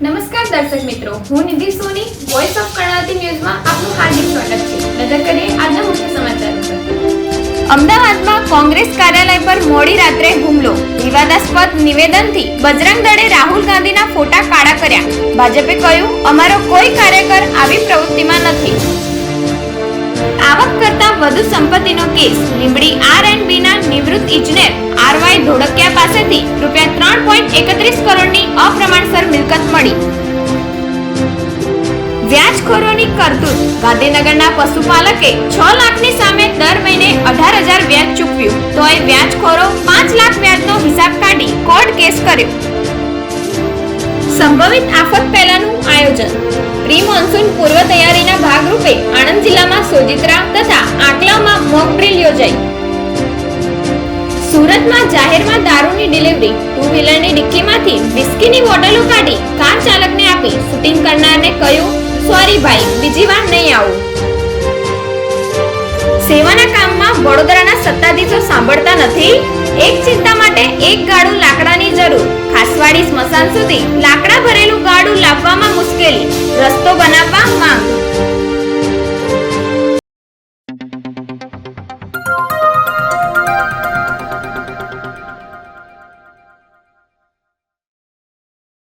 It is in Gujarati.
દર્શક મિત્રો, હું નિધિ સોની વોઇસ ઓફ કર્ણાવતી ન્યૂઝમાં આપનું હાર્દિક સ્વાગત છે. નજર કરીએ આજના મુખ્ય સમાચારો અમદાવાદમાં કોંગ્રેસ કાર્યાલય પર મોડી રાત્રે હુમલો. વિવાદાસ્પદ નિવેદનથી બજરંગ દળે રાહુલ ગાંધીના ફોટા કાળા કર્યા. ભાજપે કહ્યું, અમારો કોઈ કાર્યકર આવી પ્રવૃત્તિમાં નથી. આવક કરતા વધુ સંપત્તિનો case, Limbdi R and B ના નિવૃત્ત ઇજનેર આર વાય ધોળકિયા પાસેથી રૂપિયા ત્રણ પોઈન્ટ એકત્રીસ કરોડની અપ્રમાણસર મિલકત મળી. વ્યાજખોરોની કરતૂત ગાંધીનગરના પશુપાલકે છ લાખની સામે દર મહિને અઢાર હજાર વ્યાજ ચૂકવ્યું. તોય વ્યાજખોરો પાંચ લાખ વ્યાજનો હિસાબ કાઢી કોર્ટ કેસ કર્યો. સંભવિત આફત પહેલાનું આયોજન. પ્રી મોન્સૂન પૂર્વ ભાગરૂપે આણંદ જિલ્લામાં સોજિત્રા તથા આકલાવમાં મોક ડ્રિલ યોજાઈ. સુરતમાં જાહેરમાં દારૂની ડિલિવરી ટુ વ્હીલરની ડિક્કીમાંથી વિસ્કીની બોટલો કાઢી કાર ચાલકને આપી શૂટિંગ કરનારને કહ્યું, સોરી ભાઈ, બીજી વાર નહીં આવું. સેવાના કામમાં વડોદરાના સત્તાધીશો સાંભળતા નથી? એક ચિંતા માટે એક ગાડું લાકડાની જરૂર. ખાસવાડી સ્મશાન સુધી લાકડા ભરેલું ગાડું લાવવામાં મુશ્કેલી. રસ્તો બનાવવા માંગ